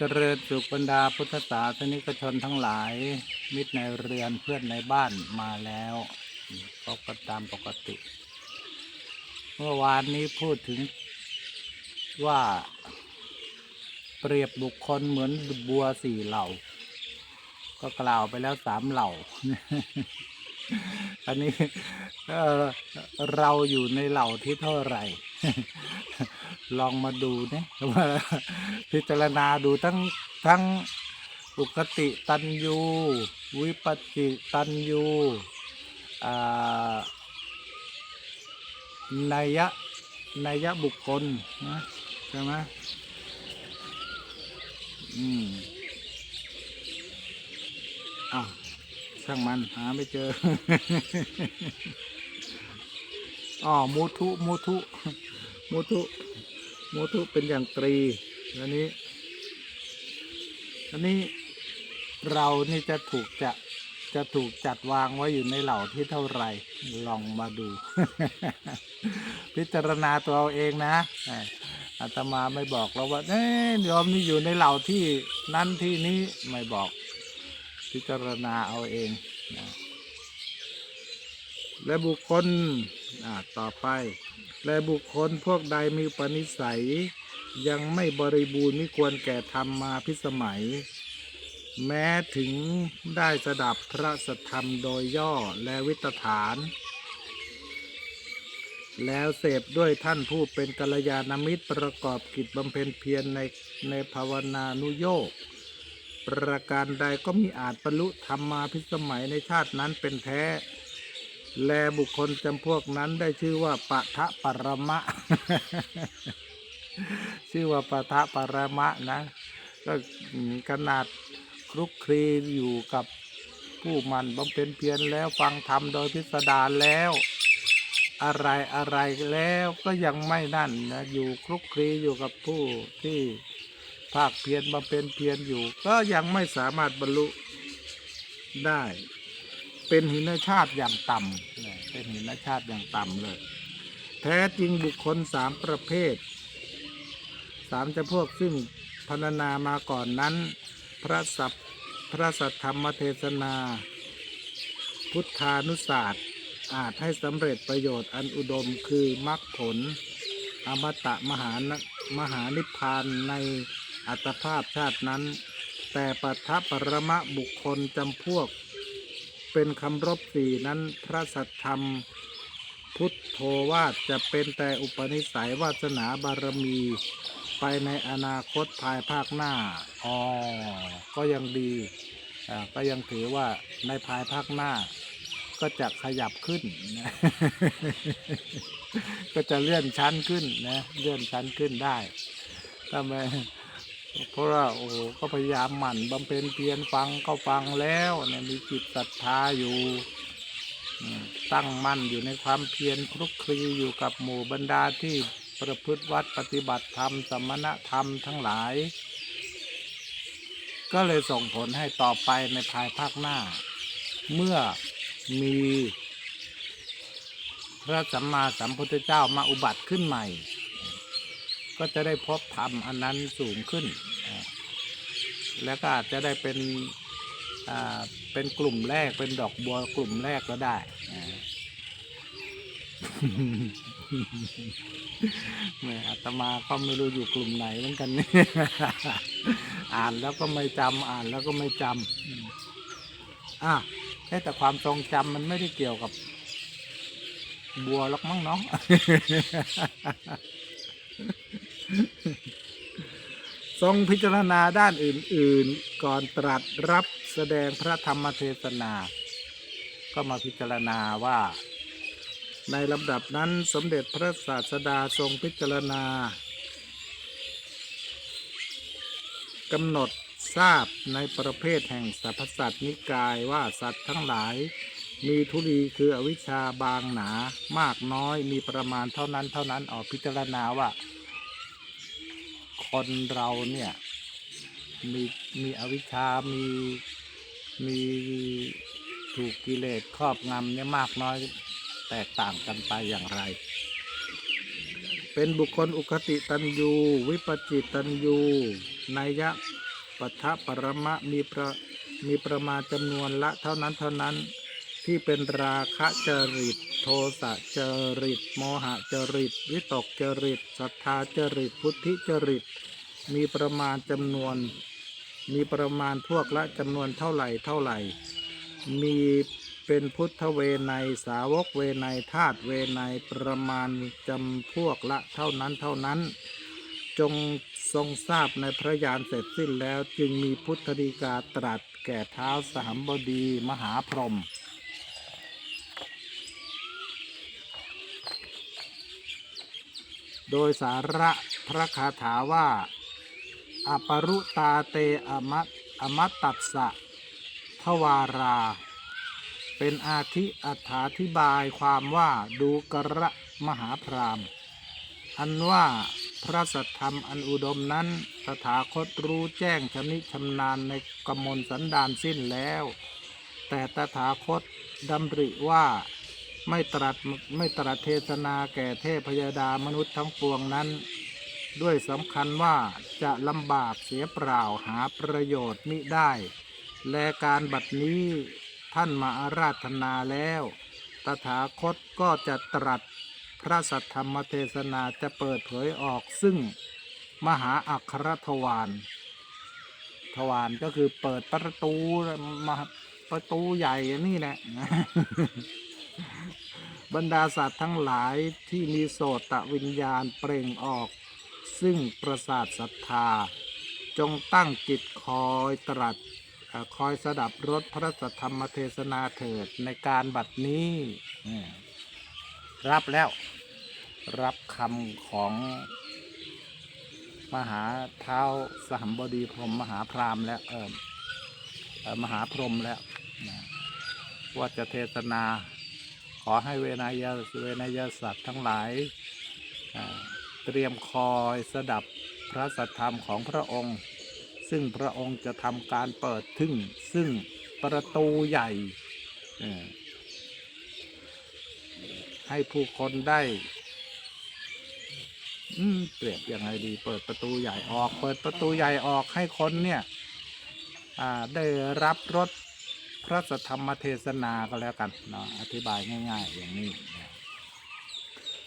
เจริญสุขบรรดาพุทธศาสนิกชนทั้งหลาย มิตรในเรือนเพื่อนในบ้านมาแล้วพบกันตามปกติ เมื่อวานนี้พูดถึงว่าเปรียบบุคคลเหมือนบัวสี่เหล่า ก็กล่าวไปแล้วสามเหล่า อันนี้เอ่อเราอยู่ในเหล่าที่เท่าไหร่ ลองมาดูเนี่ยว่าพิจารณาดูทั้งทั้งอุกติตันยู วิปจิตันยูนัยยะนัยยะบุคคลนะใช่ไหมอืมอ้าวช่างมันหาไม่เจออ๋อมูทุมูทุมูทุ โมทุเป็นอย่างตรีอันนี้ อันนี้เรานี่จะถูกจะจะถูกจัดวางไว้อยู่ในเหล่าที่เท่าไหร่ ลองมาดู พิจารณาตัวเอาเองนะอาตมาไม่บอกเราว่าเอ้ยโยมนี่อยู่ในเหล่าที่นั้นที่นี้ไม่บอก พิจารณาเอาเองนะและบุคคล อ่าต่อไป และบุคคลพวกใดมีปณิสัย ยังไม่บริบูรณ์ไม่ควรแก่ธรรมมาพิสมัย แม้ถึงได้สดับพระสธรรมโดยย่อและวิตฐาน แล้วเสพด้วยท่านผู้เป็นกัลยาณมิตรประกอบกิจบำเพ็ญเพียรในในภาวนานุโยกประการใดก็มีอาจบรรลุธรรมมาพิสมัยในชาตินั้นเป็นแท้ แลบุคคลจำพวกนั้นได้ชื่อว่าปะทะปรมะ ชื่อว่าปะทะปรมะนะ ก็ขนาดคลุกคลีอยู่กับผู้มันบำเพ็ญเพียรแล้วฟังธรรมโดยพิสดารแล้ว อะไรอะไรแล้วก็ยังไม่นั่นนะอยู่คลุกคลีอยู่กับผู้ที่ภาคเพียรบำเพ็ญเพียรอยู่ ก็ยังไม่สามารถบรรลุได้ เป็นหินชาติอย่างต่ำเป็นหินชาติอย่างต่ำเลย แท้จริงบุคคลสามประเภทสามจำพวกซึ่งพรรณนามาก่อนนั้น พระสัพพระสัทธรรมเทศนา พุทธานุศาสตร์อาจให้สำเร็จประโยชน์อันอุดมคือมรรคผล อมตะมหานมหานิพพานในอัตภาพชาตินั้น แต่ปัทภปรมะบุคคลจำพวก เป็นคำรบสี่นั้นพระสัทธรรมพุทโธวาจะเป็นแต่อุปนิสัยวาสนาบารมีไปในอนาคตภายภาคหน้า อ๋อ ก็ยังดี อ่า ก็ยังถือว่าในภายภาคหน้า ก็จะขยับขึ้นนะก็จะเลื่อนชั้นขึ้นนะ เลื่อนชั้นขึ้นได้ทำไม เพราะว่าโอ้โหก็พยายามหมั่นบำเพ็ญเพียรฟังก็ฟังแล้วนะมีจิตศรัทธาอยู่ ตั้งมั่นอยู่ในความเพียรคลุกคลีอยู่กับหมู่บรรดาที่ประพฤติวัดปฏิบัติธรรมสมณธรรมทั้งหลาย ก็เลยส่งผลให้ต่อไปในภายภาคหน้า เมื่อมีพระสัมมาสัมพุทธเจ้ามาอุบัติขึ้นใหม่ ก็จะได้พบธรรมอันนั้นสูงขึ้น แล้วก็อาจจะได้เป็นเป็นกลุ่มแรกเป็นดอกบัวกลุ่มแรกก็ได้อาแม่อาตมาก็ไม่รู้อยู่กลุ่มไหนเหมือนกันเนี่ยอ่านแล้วก็ไม่จำอ่านแล้วก็ไม่จำอืมอะเอ๊ะแต่ความทรงจำมันไม่ได้เกี่ยวกับบัวหรอกมั้งเนาะ ทรงพิจารณาด้านอื่น ๆ ก่อนตรัสรับแสดงพระธรรมเทศนา ก็มาพิจารณาว่า ในลำดับนั้นสมเด็จพระศาสดาทรงพิจารณากำหนดทราบในประเภทแห่งสรรพสัตว์นิกายว่าสัตว์ทั้งหลาย มีทุลีคืออวิชชาบางหนามากน้อยมีประมาณเท่านั้นเท่านั้นออกพิจารณาว่า คนเราเนี่ยมีมีอวิชชา มีมีถูกกิเลสครอบงำเนี่ยมากน้อยแตกต่างกันไปอย่างไร เป็นบุคคลอุคติตันยู วิปจิตันยูนัยยะปัทะปรมะมีประมีประมาณจำนวนละเท่านั้นเท่านั้น ที่เป็นราคะจริต โทสะจริต โมหะจริต วิตกจริตศรัทธาจริต พุทธิจริต มีประมาณจำนวน มีประมาณพวกละจำนวนเท่าไหร่เท่าไหร่ มีเป็นพุทธเวไนสาวกเวไนธาตุเวไนประมาณจำพวกละเท่านั้นเท่านั้น จงทรงทราบในพระญาณเสร็จสิ้นแล้วจึงมีพุทธดีกาตรัสแก่เท้าสหัมบดีมหาพรหม โดยสาระพระคาถาว่าอปรุตาเตอมัตอมัตตัสสะทวารา เป็นอาทิอัถาธิบายความว่าดูกระมหาพรามอันว่าพระสัทธรรมอันอุดมนั้นตถาคตรู้แจ้งชำนิชำนาญในกมลสันดานสิ้นแล้ว แต่ตถาคตดำริว่า ไม่ตรัสไม่ตรัสเทศนาแก่เทพยดามนุษย์ทั้งปวงนั้น ด้วยสำคัญว่าจะลำบากเสียเปล่าหาประโยชน์มิได้ และการบัดนี้ท่านมาอาราธนาแล้ว ตถาคตก็จะตรัสพระสัทธรรมเทศนาจะเปิดเผยออกซึ่งมหาอัครทวารทวารก็คือเปิดประตูมาประตูใหญ่นี่แหละ บรรดาสัตว์ทั้งหลายที่มีโสตวิญญาณเปล่งออก ซึ่งประสาทศรัทธา จงตั้งจิตคอยตรัสคอยสดับรถพระสัทธรรมเทศนาเถิดในการบัดนี้ รับแล้วรับคำของมหาเท้าสหัมบดีพรหมมหาพรามแล้วเออเออมหาพรหมแล้วว่าจะเทศนา อให้เวนยเวนยสัตว์ทั้งหลาย เตรียมคอยสดับพระสัทธรรมของพระองค์ ซึ่งพระองค์จะทำการเปิดทึ่ง ซึ่งประตูใหญ่ ให้ผู้คนได้เปรียบยังไงดี เปิดประตูใหญ่ออก เปิดประตูใหญ่ออกให้คนเนี่ยได้รับรส พระสธรรมเทศนาก็แล้วกันเนาะอธิบายง่าย ๆ อย่างนี้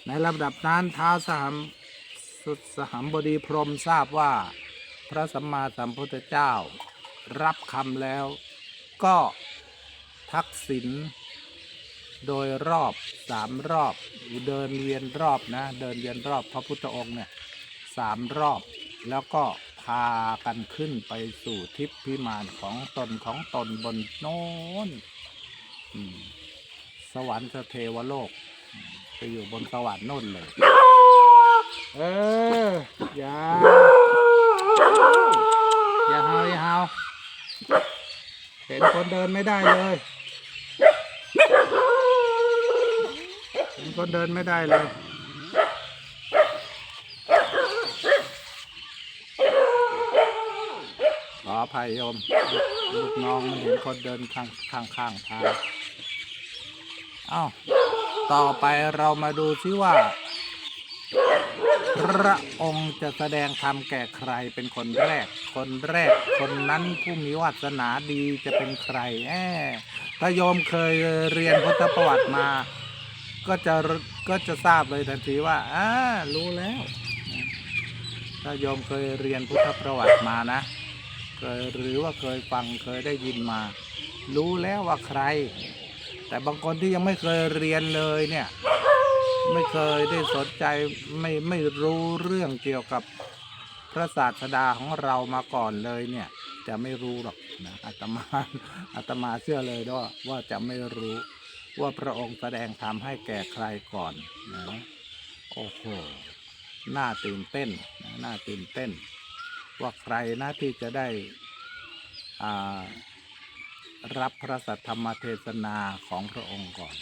ในลำดับนั้นท้าวสหัมสุดสหัมบดีพรมทราบว่า พระสัมมาสัมพุทธเจ้า รับคำแล้วก็ทักษิณโดยรอบสามรอบเดินเวียนรอบนะ เดินเวียนรอบพระพุทธองค์เนี่ยสามรอบแล้วก็ พากันขึ้นไปสู่ทิพย์พิมานของตนของตนบนโน้นอืมสวรรค์สเทวโลกอืมไปอยู่บนสวรรค์โน่นเลย เออ อย่า อย่าเฮาอย่าเฮาเห็นคนเดินไม่ได้เลย เห็นคนเดินไม่ได้เลย ข ออภัยโยม ลูกน้องมันเห็นคนเดินข้างข้างข้างทางเอ้าต่อไปเรามาดูซิว่า พระองค์จะแสดงธรรมแก่ใครเป็นคนแรก คนแรก คนนั้นผู้มีวาสนาดีจะเป็นใครแอถ้าโยมเคยเรียนพุทธประวัติมา ก็จะก็จะทราบเลยทันทีว่าอ่ารู้แล้วถ้าโยมเคยเรียนพุทธประวัติมานะ เคยหรือว่าเคยฟังเคยได้ยินมา รู้แล้วว่าใคร แต่บางคนที่ยังไม่เคยเรียนเลยเนี่ย ไม่เคยได้สนใจไม่ไม่รู้เรื่องเกี่ยวกับพระศาสดาของเรามาก่อนเลยเนี่ย จะไม่รู้หรอกนะอาตมาอาตมาเชื่อเลยว่าว่าจะไม่รู้ว่าพระองค์แสดงธรรมให้แก่ใครก่อนนะโอ้โหน่าตื่นเต้นนะน่าตื่นเต้น ว่าใครนะที่จะได้รับพระสัทธรรมเทศนาของพระองค์ก่อน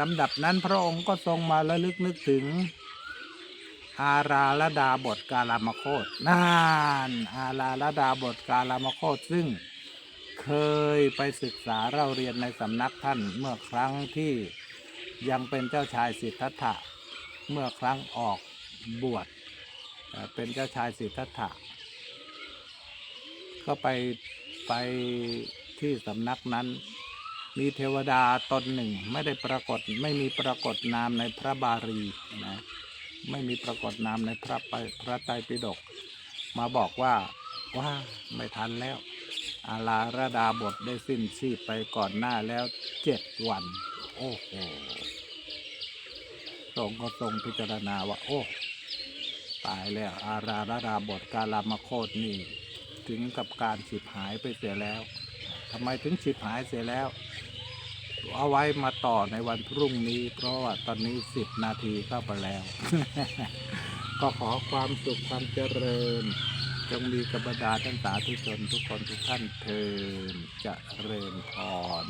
ลำดับนั้นพระองค์ก็ทรงมาระลึกนึกถึง อาราลดาบทกาลามโคตนานอาราลดาบทกาลามโคตซึ่งเคยไปศึกษาเราเรียนในสำนักท่านเมื่อครั้งที่ยังเป็นเจ้าชายสิทธัตถะเมื่อครั้งออกบวชเอ่อเป็นเจ้าชายสิทธัตถะ ก็ไปไปที่สำนักนั้น มีเทวดาตนหนึ่งไม่ได้ปรากฏไม่มีปรากฏนามในพระบาลีนะไม่มีปรากฏนามในพระไปพระไตรปิฎกมาบอกว่าว่าไม่ทันแล้ว อาลาระดาบทได้สิ้นชีพไปก่อนหน้าแล้วเจ็ดวัน โอ้โหทรงก็ทรงพิจารณาว่า โอ้ ตายแล้วอาราระดาบทกาลามโคตนี่ ถึงกับการฉิบหายไปเสียแล้วทำไมถึงฉิบหายเสียแล้ว เอาไว้มาต่อในวันพรุ่งนี้ เพราะว่าตอนนี้สิบนาทีเข้าไปแล้ว ก็ขอความสุขความเจริญ จงมีกับบรรดาท่านสาธุชนทุกคนทุกท่านเทินจะเริญพร